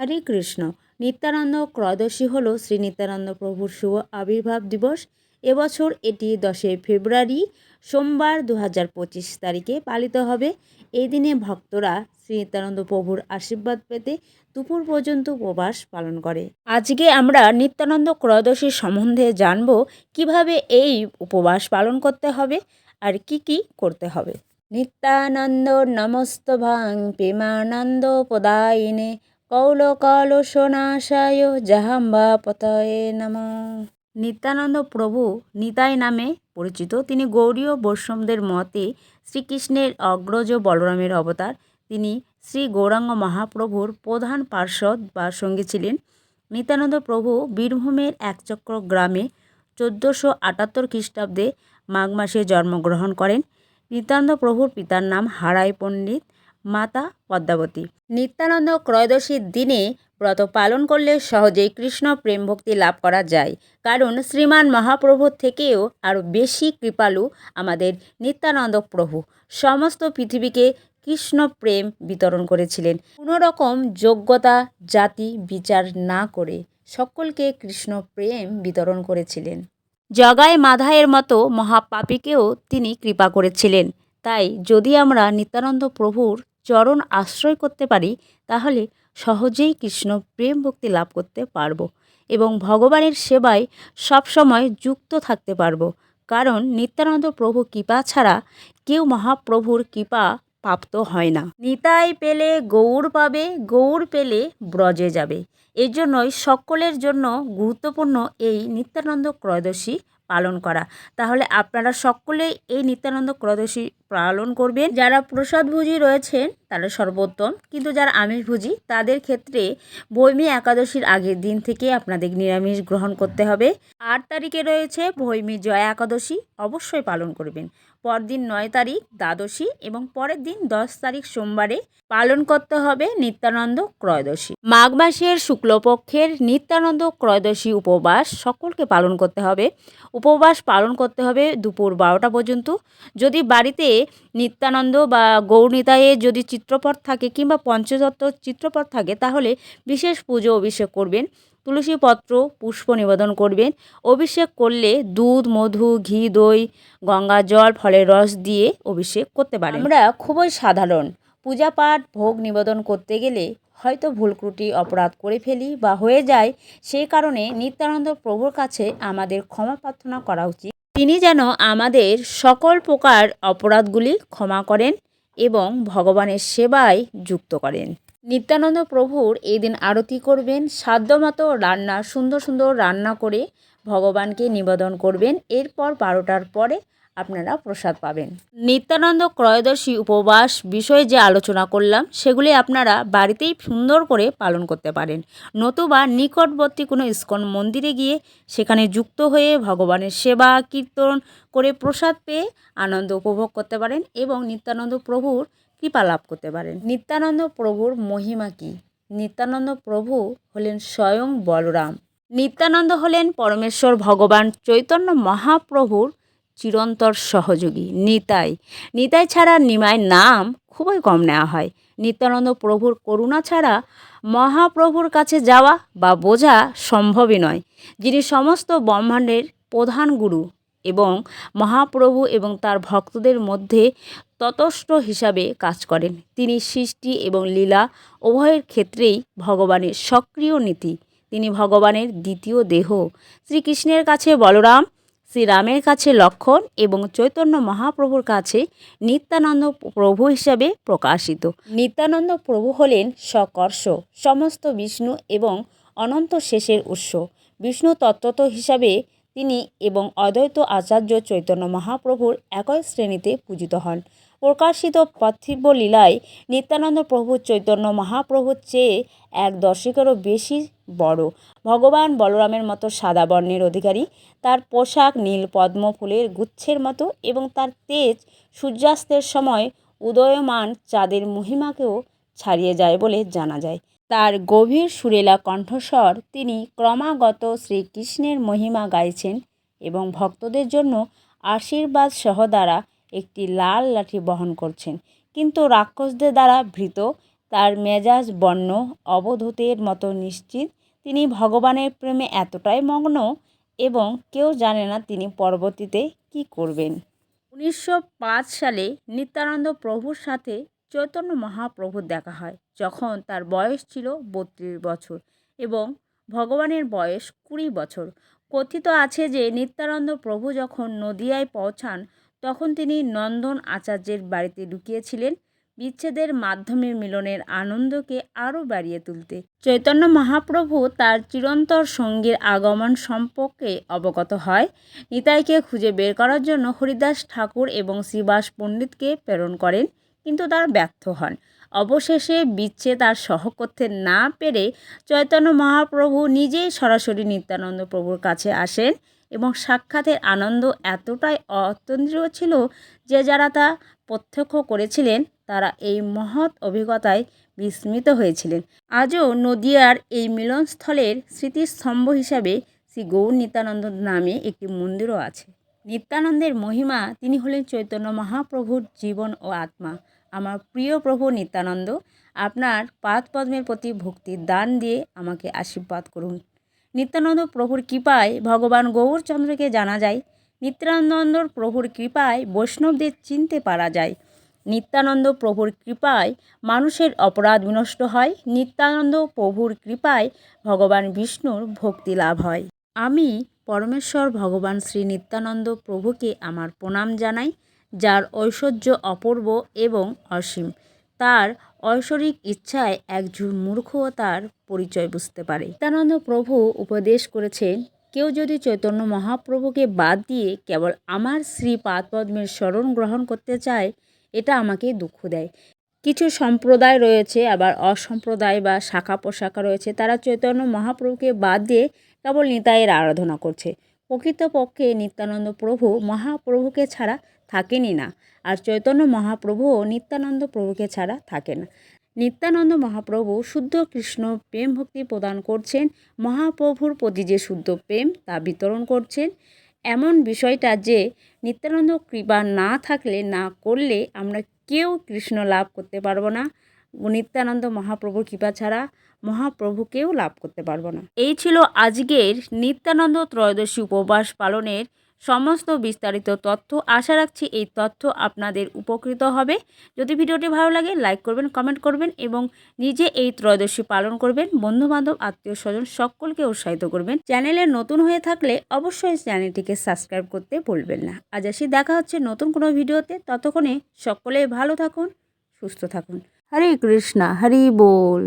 হরে কৃষ্ণ। নিত্যানন্দ ত্রয়োদশী হল শ্রী নিত্যানন্দ প্রভুর শুভ আবির্ভাব দিবস। এবছর এটি দশই ফেব্রুয়ারি, সোমবার দু হাজার পঁচিশ তারিখে পালিত হবে। এই দিনে ভক্তরা শ্রী নিত্যানন্দ প্রভুর আশীর্বাদ পেতে দুপুর পর্যন্ত উপবাস পালন করে। আজকে আমরা নিত্যানন্দ ত্রয়োদশী সম্বন্ধে জানব কীভাবে এই উপবাস পালন করতে হবে আর কি কি করতে হবে। নিত্যানন্দ নমস্তভাং প্রেমানন্দ পদায়িনে কৌলকলসনাশায় জাহাম্বা পতয়ে নম। নিত্যানন্দ প্রভু নিতাই নামে পরিচিত। তিনি গৌরীয় বৈষ্ণবদের মতে শ্রীকৃষ্ণের অগ্রজ বলরামের অবতার। তিনি শ্রী গৌরাঙ্গ মহাপ্রভুর প্রধান পার্ষদ বা সঙ্গী ছিলেন। নিত্যানন্দ প্রভু বীরভূমের একচক্র গ্রামে চোদ্দোশো আটাত্তর খ্রিস্টাব্দে মাঘ মাসে জন্মগ্রহণ করেন। নিত্যানন্দ প্রভুর পিতার নাম হারাই পণ্ডিত। মাতা পদ্মাবতী। নিত্যানন্দ ত্রয়োদশীর দিনে ব্রত পালন করলে সহজেই কৃষ্ণ প্রেম ভক্তি লাভ করা যায়। কারণ শ্রীমান মহাপ্রভুর থেকেও আরও বেশি কৃপালু আমাদের নিত্যানন্দ প্রভু। সমস্ত পৃথিবীকে কৃষ্ণ প্রেম বিতরণ করেছিলেন। কোনো রকম যোগ্যতা, জাতি বিচার না করে সকলকে কৃষ্ণ প্রেম বিতরণ করেছিলেন। জগায় মাধায়ের মতো মহাপাপীকেও তিনি কৃপা করেছিলেন। তাই যদি আমরা নিত্যানন্দ প্রভুর চরণ আশ্রয় করতে পারি, তাহলে সহজেই কৃষ্ণ প্রেম ভক্তি লাভ করতে পারব এবং ভগবানের সেবায় সবসময় যুক্ত থাকতে পারব। কারণ নিত্যানন্দ প্রভু কৃপা ছাড়া কেউ মহাপ্রভুর কৃপা প্রাপ্ত হয় না। নিতাই পেলে গৌর পাবে, গৌর পেলে ব্রজে যাবে। এই জন্যই সকলের জন্য গুরুত্বপূর্ণ এই নিত্যানন্দ ত্রয়োদশী পালন করা। তাহলে আপনারা সকলে এই নিত্যানন্দ ক্রদশী পালন করবেন। যারা প্রসাদভোজী রয়েছেন, তারা সর্বোত্তম। কিন্তু যারা আমিষভোজী তাদের ক্ষেত্রে বৈমী একাদশীর আগের দিন থেকে আপনাদের নিরামিষ গ্রহণ করতে হবে। আট তারিখে রয়েছে বৈমী জয়া একাদশী, অবশ্যই পালন করবেন। পরদিন নয় তারিখ দ্বাদশী এবং পরের দিন দশ তারিখ সোমবারে পালন করতে হবে নিত্যানন্দ ত্রয়োদশী। মাঘ মাসের শুক্লপক্ষের নিত্যানন্দ ত্রয়োদশী উপবাস সকলকে পালন করতে হবে। উপবাস পালন করতে হবে দুপুর বারোটা পর্যন্ত। যদি বাড়িতে নিত্যানন্দ বা গৌরনিতাইয়ের যদি চিত্রপট থাকে কিংবা পঞ্চতত্ত্ব চিত্রপট থাকে, তাহলে বিশেষ পুজো অভিষেক করবেন। তুলসী পত্র, পুষ্প নিবেদন করবেন। অভিষেক করলে দুধ, মধু, ঘি, দই, গঙ্গা জল, ফলের রস দিয়ে অভিষেক করতে পারেন। আমরা খুবই সাধারণ। পূজা পাঠ, ভোগ নিবেদন করতে গেলে হয়তো ভুল ত্রুটি, অপরাধ করে ফেলি বা হয়ে যায়, সেই কারণে নিত্যানন্দ প্রভুর কাছে আমাদের ক্ষমা প্রার্থনা করা উচিত। তিনি যেন আমাদের সকল প্রকার অপরাধগুলি ক্ষমা করেন এবং ভগবানের সেবায় যুক্ত করেন। নিত্যানন্দ প্রভুর এই দিন আরতি করবেন, সাধ্যমতো রান্না, সুন্দর সুন্দর রান্না করে ভগবানকে নিবেদন করবেন। এরপর বারোটার পরে আপনারা প্রসাদ পাবেন। নিত্যানন্দ ত্রয়োদশী উপবাস বিষয়ে যে আলোচনা করলাম, সেগুলি আপনারা বাড়িতেই সুন্দর করে পালন করতে পারেন। নতুবা নিকটবর্তী কোনো ইস্কন মন্দিরে গিয়ে সেখানে যুক্ত হয়ে ভগবানের সেবা, কীর্তন করে প্রসাদ পেয়ে আনন্দ উপভোগ করতে পারেন এবং নিত্যানন্দ প্রভুর কৃপা লাভ করতে পারেন। নিত্যানন্দ প্রভুর মহিমা কী? নিত্যানন্দ প্রভু হলেন স্বয়ং বলরাম। নিত্যানন্দ হলেন পরমেশ্বর ভগবান চৈতন্য মহাপ্রভুর চিরন্তর সহযোগী, নিতাই। নিতাই ছাড়া নিমায় নাম খুবই কম নেওয়া হয়। নিত্যানন্দ প্রভুর করুণা ছাড়া মহাপ্রভুর কাছে যাওয়া বা বোঝা সম্ভবই নয়। যিনি সমস্ত ব্রহ্মাণ্ডের প্রধান গুরু এবং মহাপ্রভু এবং তার ভক্তদের মধ্যে ততস্থ হিসাবে কাজ করেন। তিনি সৃষ্টি এবং লীলা উভয়ের ক্ষেত্রেই ভগবানের সক্রিয় নীতি। তিনি ভগবানের দ্বিতীয় দেহ। শ্রীকৃষ্ণের কাছে বলরাম, শ্রীরামের কাছে লক্ষণ এবং চৈতন্য মহাপ্রভুর কাছে নিত্যানন্দ প্রভু হিসাবে প্রকাশিত। নিত্যানন্দ প্রভু হলেন সকর্ষ সমস্ত বিষ্ণু এবং অনন্ত শেষের উৎস। বিষ্ণু তত্ত্বত হিসাবে তিনি এবং অদ্বৈত আচার্য চৈতন্য মহাপ্রভুর একই শ্রেণীতে পূজিত হন। প্রকাশিত পার্থিব লীলায় নিত্যানন্দ প্রভু চৈতন্য মহাপ্রভুর চেয়ে এক দশকেরও বেশি বড়। ভগবান বলরামের মতো সাদা বর্ণের অধিকারী, তার পোশাক নীল পদ্ম ফুলের গুচ্ছের মতো এবং তার তেজ সূর্যাস্তের সময় উদয়মান চাঁদের মহিমাকেও ছাড়িয়ে যায় বলে জানা যায়। তার গভীর সুরেলা কণ্ঠস্বর তিনি ক্রমাগত শ্রীকৃষ্ণের মহিমা গাইছেন এবং ভক্তদের জন্য আশীর্বাদ সহ দ্বারা একটি লাল লাঠি বহন করছেন। কিন্তু রাক্ষসদের দ্বারা ভীত, তার মেজাজ, বর্ণ, অবধূতের মতো নিশ্চিত, তিনি ভগবানের প্রেমে এতটাই মগ্ন এবং কেউ জানে না তিনি পরবর্তীতে কী করবেন। উনিশশো পাঁচ সালে নিত্যানন্দ প্রভুর সাথে চৈতন্য মহাপ্রভুর দেখা হয়, যখন তার বয়স ছিল বত্রিশ বছর এবং ভগবানের বয়স কুড়ি বছর। কথিত আছে যে নিত্যানন্দ প্রভু যখন নদিয়ায় পৌঁছান তখন তিনি নন্দন আচার্যের বাড়িতে ঢুকিয়েছিলেন বিচ্ছেদের মাধ্যমে মিলনের আনন্দকে আরও বাড়িয়ে তুলতে। চৈতন্য মহাপ্রভু তার চিরন্তর সঙ্গীর আগমন সম্পর্কে অবগত হয়। নিতাইকে খুঁজে বের করার জন্য হরিদাস ঠাকুর এবং শ্রীবাস পণ্ডিতকে প্রেরণ করেন, কিন্তু তারা ব্যর্থ হন। অবশেষে বিচ্ছেদ আর সহ না পেরে চৈতন্য মহাপ্রভু নিজেই সরাসরি নিত্যানন্দ প্রভুর কাছে আসেন। এবং সাক্ষাতের আনন্দ এতটাই অত্যন্ত্রীয় ছিল যে যারা তা প্রত্যক্ষ করেছিলেন, তারা এই মহৎ অভিজ্ঞতায় বিস্মিত হয়েছিলেন। আজও নদিয়ার এই মিলনস্থলের স্মৃতিস্তম্ভ হিসাবে শ্রী গৌর নিত্যানন্দ নামে একটি মন্দিরও আছে। নিত্যানন্দের মহিমা, তিনি হলেন চৈতন্য মহাপ্রভুর জীবন ও আত্মা। আমার প্রিয় প্রভু নিত্যানন্দ, আপনার পাদ পদ্মের প্রতি ভক্তির দান দিয়ে আমাকে আশীর্বাদ করুন। নিত্যানন্দ প্রভুর কৃপায় ভগবান গৌরচন্দ্রকে জানা যায়, নিত্যানন্দর প্রভুর কৃপায় বৈষ্ণবদের চিনতে পারা যায়। নিত্যানন্দ প্রভুর কৃপায় মানুষের অপরাধ বিনষ্ট হয়, নিত্যানন্দ প্রভুর কৃপায় ভগবান বিষ্ণুর ভক্তি লাভ হয়। আমি পরমেশ্বর ভগবান শ্রী নিত্যানন্দ প্রভুকে আমার প্রণাম জানাই, যার ঐশ্বর্য অপূর্ব এবং অসীম। তার ঐশ্বরিক ইচ্ছায় একজন মূর্খও তার পরিচয় বুঝতে পারে। নিত্যানন্দ প্রভু উপদেশ করেছেন কেউ যদি চৈতন্য মহাপ্রভুকে বাদ দিয়ে কেবল আমার শ্রী পাদপদ্মের স্মরণ গ্রহণ করতে চায়, এটা আমাকে দুঃখ দেয়। কিছু সম্প্রদায় রয়েছে, আবার অসম্প্রদায় বা শাখা পোশাখা রয়েছে। তারা চৈতন্য মহাপ্রভুকে বাদ দিয়ে কেবল নিতাইয়ের আরাধনা করছে। প্রকৃতপক্ষে নিত্যানন্দ প্রভু মহাপ্রভুকে ছাড়া থাকেনই না। আর চৈতন্য মহাপ্রভুও নিত্যানন্দ প্রভুকে ছাড়া থাকে না। নিত্যানন্দ মহাপ্রভু শুদ্ধ কৃষ্ণ প্রেম ভক্তি প্রদান করছেন, মহাপ্রভুর প্রতি যে শুদ্ধ প্রেম তা বিতরণ করছেন। এমন বিষয়টা যে নিত্যানন্দ কৃপা না থাকলে, না করলে আমরা কেউ কৃষ্ণ লাভ করতে পারব না। নিত্যানন্দ মহাপ্রভুর কৃপা ছাড়া মহাপ্রভুকেও লাভ করতে পারব না। এই ছিল আজকের নিত্যানন্দ ত্রয়োদশী উপবাস পালনের সমস্ত বিস্তারিত তথ্য আশা রাখছি এই তথ্য আপনাদের উপকৃত হবে। যদি ভিডিওটি ভালো লাগে লাইক করবেন কমেন্ট করবেন এবং নিজে এই ত্রয়োদশী পালন করবেন, বন্ধুবান্ধব, আত্মীয় স্বজন সকলকে উৎসাহিত করবেন। চ্যানেলে নতুন হয়ে থাকলে অবশ্যই চ্যানেলটিকে সাবস্ক্রাইব করতে ভুলবেন না। আজ আসি, দেখা হচ্ছে নতুন কোনো ভিডিওতে। ততক্ষণে সকলে ভালো থাকুন, সুস্থ থাকুন। হরে কৃষ্ণা, হরি বল।